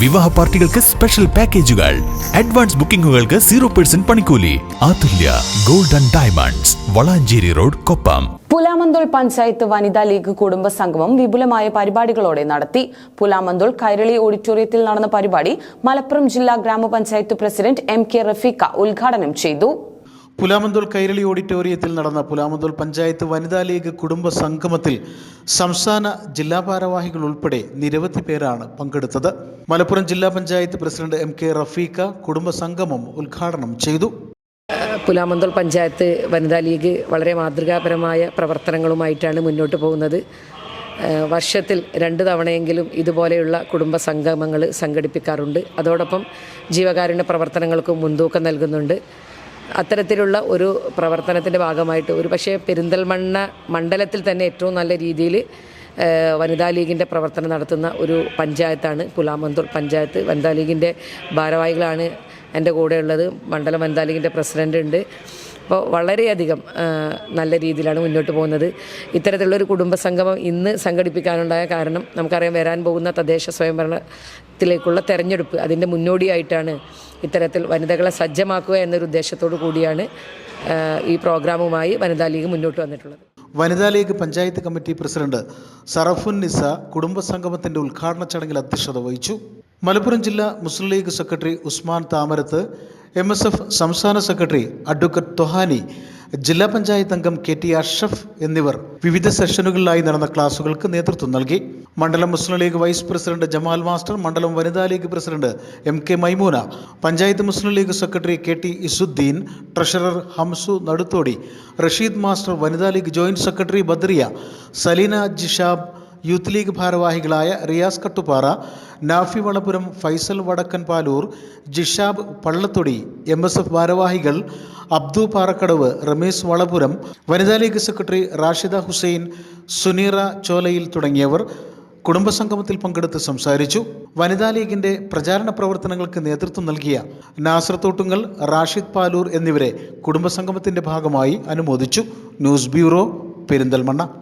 വിവാഹ പാർട്ടികൾക്ക് സ്പെഷ്യൽ പാക്കേജുകൾ അഡ്വാൻസ് ബുക്കിംഗുകൾക്ക് സീറോ പെർസെന്റ് പണിക്കൂലി. Athulya golden diamonds Valanchery road Koppam. Pulamanthole panchayat Vanitha league കുടുംബ സംഗമം വിപുലമായ പരിപാടികളോടെ നടത്തി. പുലാമന്തോൾ കൈരളി ഓഡിറ്റോറിയത്തിൽ നടന്ന പരിപാടി മലപ്പുറം ജില്ലാ ഗ്രാമപഞ്ചായത്ത് പ്രസിഡന്റ് എം കെ റഫീഖ ഉദ്ഘാടനം ചെയ്തു. പുലാമന്തോൾ കൈരളി ഓഡിറ്റോറിയത്തിൽ നടന്ന പുലാമന്തോൾ പഞ്ചായത്ത് വനിതാ ലീഗ് കുടുംബ സംഗമത്തിൽ സംസ്ഥാന ജില്ലാ ഭാരവാഹികൾ ഉൾപ്പെടെ നിരവധി പേരാണ് പങ്കെടുത്തത്. മലപ്പുറം ജില്ലാ panchayat president M K Rafeeqa കുടുംബ സംഗമം ഉദ്ഘാടനം ചെയ്തു. പുലാമന്തോൾ പഞ്ചായത്ത് വനിതാ ലീഗ് വളരെ മാതൃകാപരമായ പ്രവർത്തനങ്ങളുമായിട്ടാണ് മുന്നോട്ട് പോകുന്നത്. വർഷത്തിൽ രണ്ട് തവണയെങ്കിലും ഇതുപോലെയുള്ള കുടുംബ സംഗമങ്ങൾ സംഘടിപ്പിക്കാറുണ്ട്. അതോടൊപ്പം ജീവകാരുണ്യ പ്രവർത്തനങ്ങൾക്കും മുൻതൂക്കം നൽകുന്നുണ്ട്. അത്തരത്തിലുള്ള ഒരു പ്രവർത്തനത്തിന്റെ ഭാഗമായിട്ട് ഒരു പക്ഷേ പെരിന്തൽമണ്ണ മണ്ഡലത്തിൽ തന്നെ ഏറ്റവും നല്ല രീതിയിൽ വനിതാ ലീഗിന്റെ പ്രവർത്തനം നടത്തുന്ന ഒരു പഞ്ചായത്താണ് പുലാമന്തൂർ പഞ്ചായത്ത്. വനിതാ ലീഗിന്റെ ഭാരവാഹികളാണ് എന്റെ കൂടെയുള്ളത്. മണ്ഡലം വനിതാ ലീഗിന്റെ പ്രസിഡന്റ് ഉണ്ട്. അപ്പോൾ വളരെയധികം നല്ല രീതിയിലാണ് മുന്നോട്ട് പോകുന്നത്. ഇത്തരത്തിലുള്ളൊരു കുടുംബ സംഗമം ഇന്ന് സംഘടിപ്പിക്കാനുണ്ടായ കാരണം നമുക്കറിയാം വരാൻ പോകുന്ന തദ്ദേശ സ്വയംഭരണത്തിലേക്കുള്ള തെരഞ്ഞെടുപ്പ് അതിന്റെ മുന്നോടിയായിട്ടാണ് ഇത്തരത്തിൽ വനിതകളെ സജ്ജമാക്കുക എന്നൊരു ഉദ്ദേശത്തോടു കൂടിയാണ് ഈ പ്രോഗ്രാമുമായി വനിതാ ലീഗ് മുന്നോട്ട് വന്നിട്ടുള്ളത്. Vanitha league panchayat committee president Sarafun Nisa കുടുംബ സംഗമത്തിന്റെ ഉദ്ഘാടന ചടങ്ങിൽ അധ്യക്ഷത വഹിച്ചു. മലപ്പുറം ജില്ലാ Muslim league secretary Usman Thamarath M S F സംസ്ഥാന സെക്രട്ടറി അഡ്വക്കേറ്റ് തൊഹാനി ജില്ലാ പഞ്ചായത്ത് അംഗം കെ ടി അഷ്റഫ് എന്നിവർ വിവിധ സെഷനുകളിലായി നടന്ന ക്ലാസുകൾക്ക് നേതൃത്വം നൽകി. മണ്ഡലം Muslim league vice president Jamal master മണ്ഡലം Vanitha league president M K Maimoona panchayat Muslim league secretary K T Isuddin treasurer Hamsu Naduthodi Rasheed master Vanitha league joint secretary Badriya Saleena Jishab youth league ഭാരവാഹികളായ Riyas Kattupara Nafi Valapuram Faisal Vadakkan Paloor Jishab Pallathodi M S F ഭാരവാഹികൾ അബ്ദു പാറക്കടവ് റമീസ് വളപുരം വനിതാ league secretary Rashida Hussain Suneera Cholayil തുടങ്ങിയവർ കുടുംബസംഗമത്തിൽ പങ്കെടുത്ത് സംസാരിച്ചു. വനിതാ ലീഗിന്റെ പ്രചാരണ പ്രവർത്തനങ്ങൾക്ക് നേതൃത്വം നൽകിയ നാസർ റാഷിദ് പാലൂർ എന്നിവരെ കുടുംബസംഗമത്തിന്റെ ഭാഗമായി അനുമോദിച്ചു. News bureau Perinthalmanna.